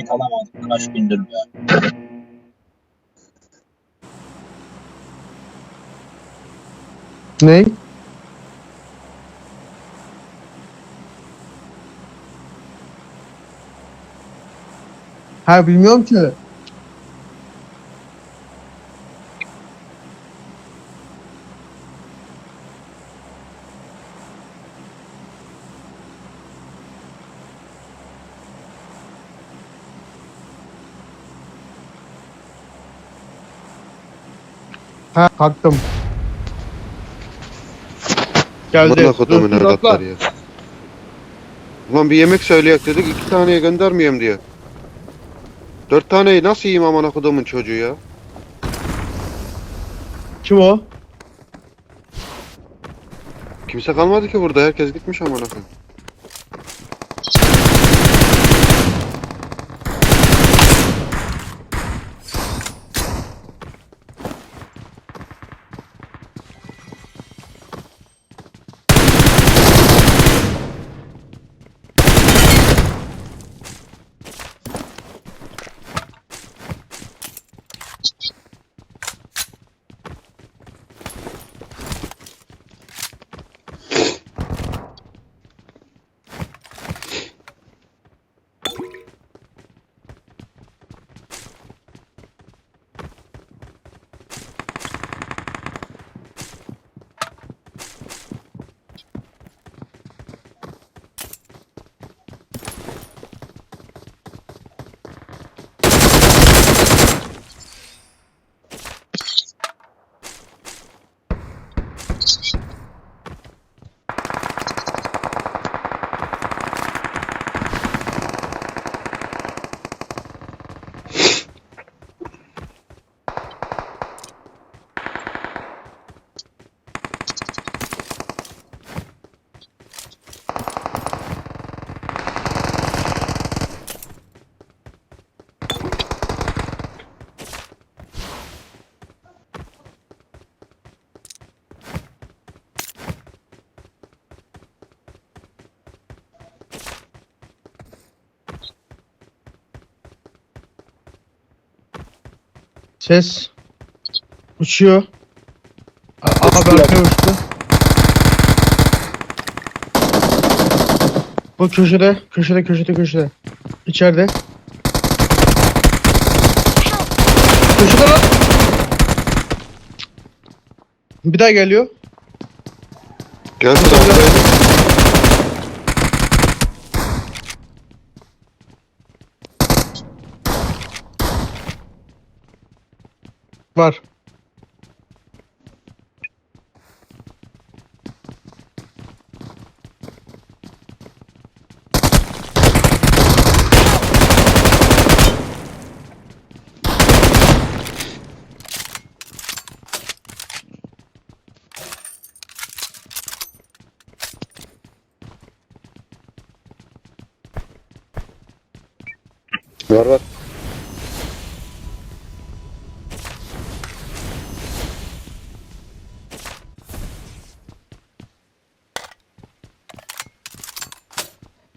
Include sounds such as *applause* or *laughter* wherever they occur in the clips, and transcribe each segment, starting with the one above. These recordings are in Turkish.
kayıt alamadım. Kaç gündür ya. Ne? Ha bilmiyorum ki. Ha kalktım. Geldi. Bana kodumun Dur, ya. Ulan bir yemek söyleyek dedik iki taneye göndermeyeyim diye. Dört taneyi nasıl yiyeyim amına kodumun çocuğu ya? Kim o? Kimse kalmadı ki burada herkes gitmiş amına koyayım. Ses. Uçuyor. A- Abi arkaya uçtu. Bu köşede, köşede, köşede, köşede. İçeride. Köşede lan. Bir daha geliyor. Gelsin Burada, Var. Var var.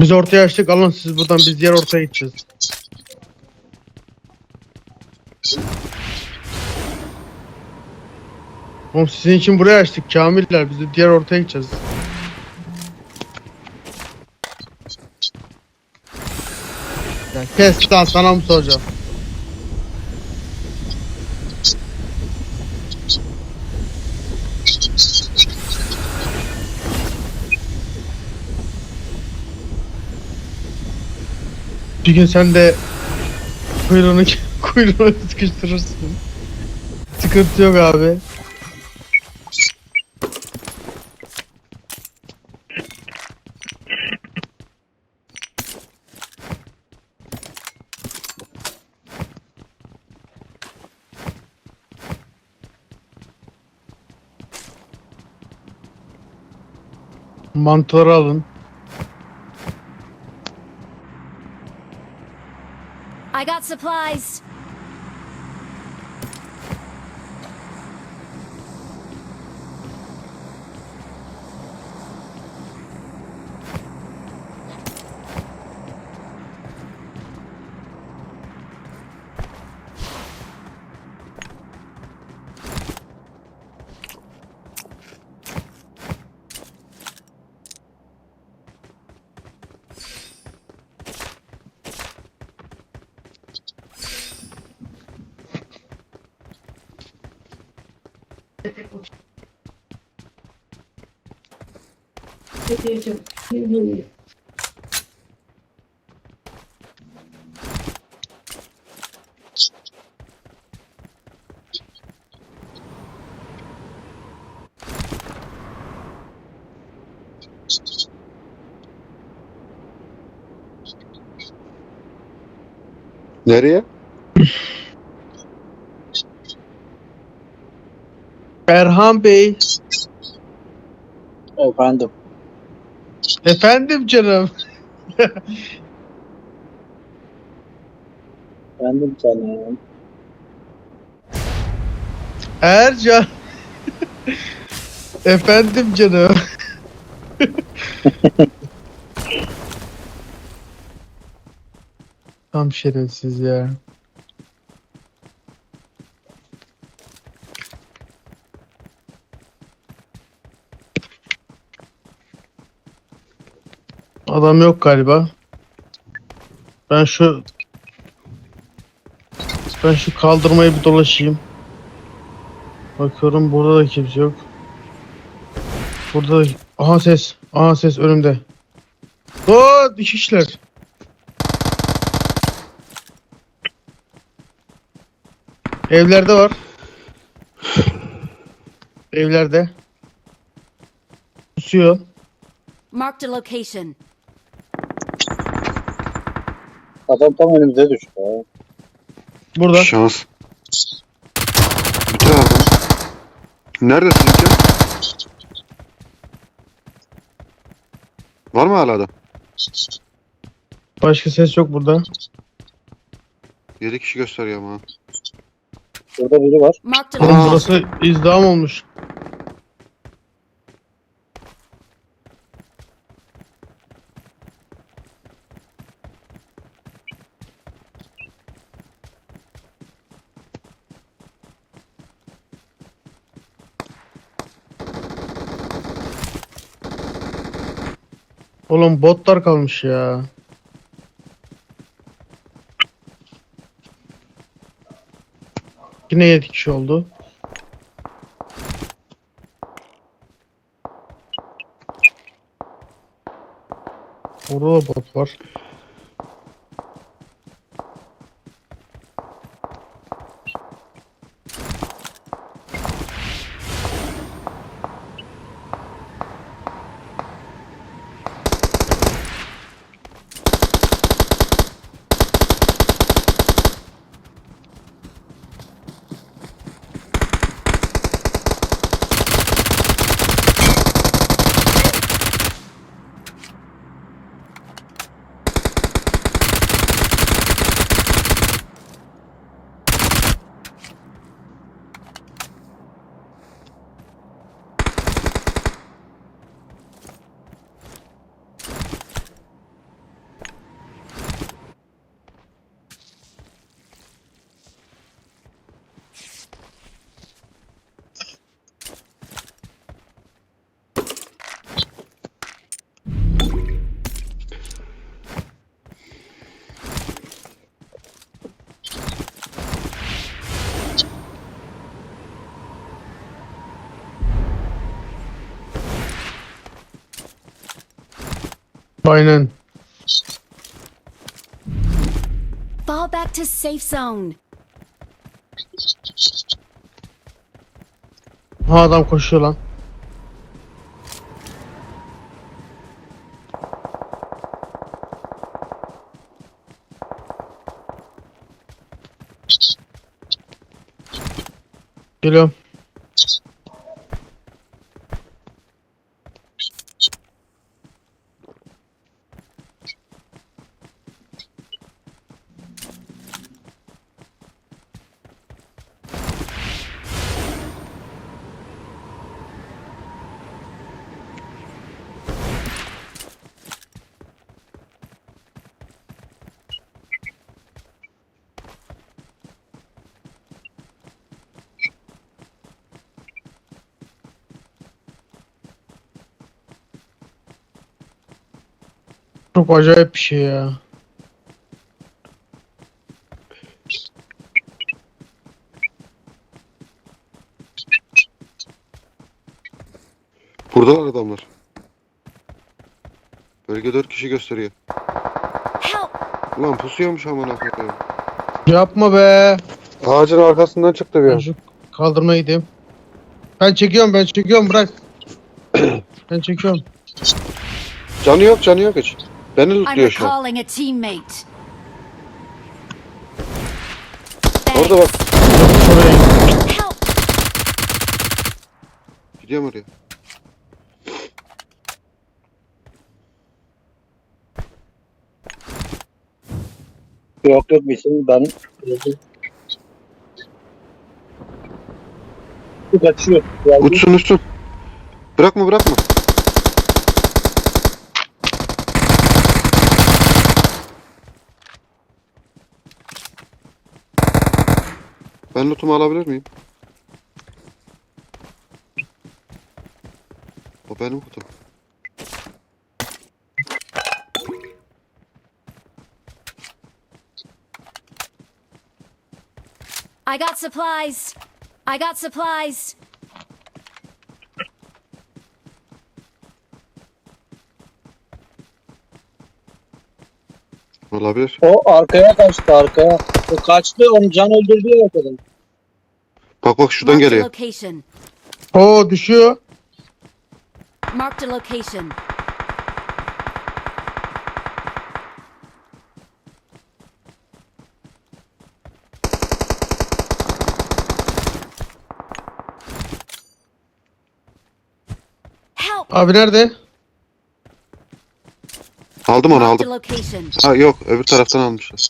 Biz ortaya açtık. Alın siz buradan biz diğer ortaya gideceğiz. Oğlum sizin için buraya açtık Kamiller. Biz de diğer ortaya gideceğiz. Kes lan sana mı soracağım? Bir gün sen de kuyruğunu *laughs* kuyruğunu sıkıştırırsın. Sıkıntı yok abi. Mantıları alın. I got supplies. Nereye? *laughs* Erhan Bey. Efendim. Efendim canım. Efendim canım. Ercan. Efendim canım. *laughs* Tam şerefsiz ya. Adam yok galiba. Ben şu ben şu kaldırmayı bir dolaşayım. Bakıyorum burada da kimse yok. Burada da... Aha ses. Aha ses önümde. Oo dikişler. Evlerde var. Evlerde. Kusuyor. Marked a location. Adam tam önümüze düştü. ha. Burada. Şans. Bitir abi. Neredesin İlker? Var mı hala da? Başka ses yok burada. 7 kişi gösteriyor ama. Burada biri var. Marked a Oğlum Aa. location. burası izdiham olmuş. Oğlum botlar kalmış ya. Yine 7 kişi oldu. Orada da bot var. Aynen. Fall back to safe zone. Ha adam koşuyor lan. Geliyorum. çok acayip bir şey ya. Buradalar adamlar. Bölge 4 kişi gösteriyor. Ulan pusuyormuş amına koyayım. Yapma be. Ağacın arkasından çıktı bir Ben an. kaldırmaya gideyim. Ben çekiyorum ben çekiyorum bırak. ben çekiyorum. Canı yok canı yok hiç. Beni I'm lootluyor şu an. recalling a teammate. Orada bak. Şuraya Help! Gidiyorum oraya. Yok yok bir şey ben Bu kaçıyor. Geldi. Uçsun uçsun. Bırakma bırakma. Ben lootumu alabilir miyim? O benim kutum. I got supplies. I got supplies. Olabilir. O arkaya kaçtı arkaya. O kaçtı onu can öldürdü ya kadın. Bak bak şuradan Marked a geliyor. location. Oo düşüyor. Marked a location. Help! Abi nerede? Aldım onu Marked a aldım. location. Ha yok öbür taraftan almışlar.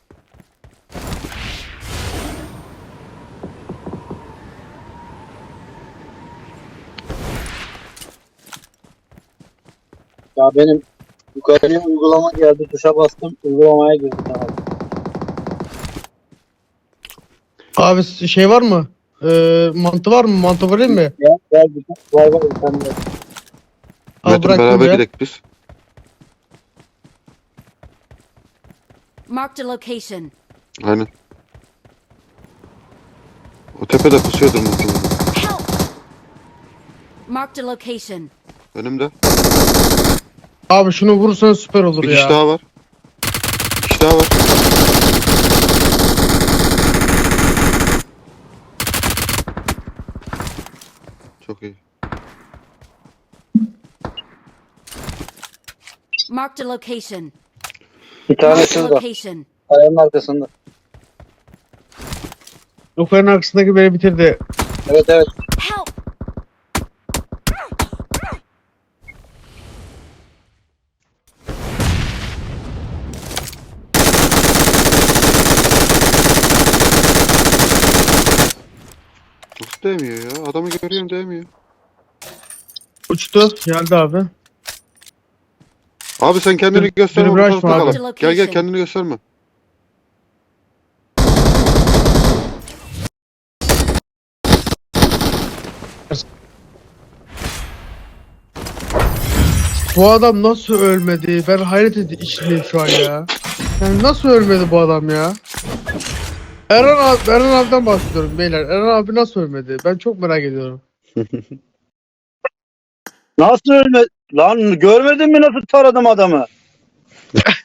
Ya benim yukarıya uygulama geldi tuşa bastım uygulamaya girdim. Tamam. Abi şey var mı? Ee, mantı var mı? Mantı vereyim mi? Ya gel bir var var sen de. Al Metin bıraktım beraber ya. gidelim biz. Marked a location. Aynen. O tepede pusuyordur muhtemelen. Help! Marked a location. Önümde. Abi şunu vurursan süper olur Bir ya. kişi daha var. Bir kişi daha var. Çok iyi. Marked a location. Bir tane Marked a şurada. location. Kayanın arkasında. Yukarının arkasındaki beni bitirdi. Evet evet. Help! Değmiyor ya? Adamı görüyorum değmiyor. Uçtu. Geldi abi. Abi sen kendini Beni gösterme. bu bırakma tarafta abi. kal. Gel gel kendini gösterme. Bu adam nasıl ölmedi? Ben hayret içindeyim şu an ya. Yani nasıl ölmedi bu adam ya? Erhan abi, Erhan abiden bahsediyorum beyler. Erhan abi nasıl ölmedi? Ben çok merak ediyorum. *laughs* Nasıl ölme? Lan görmedin mi nasıl taradım adamı? *laughs*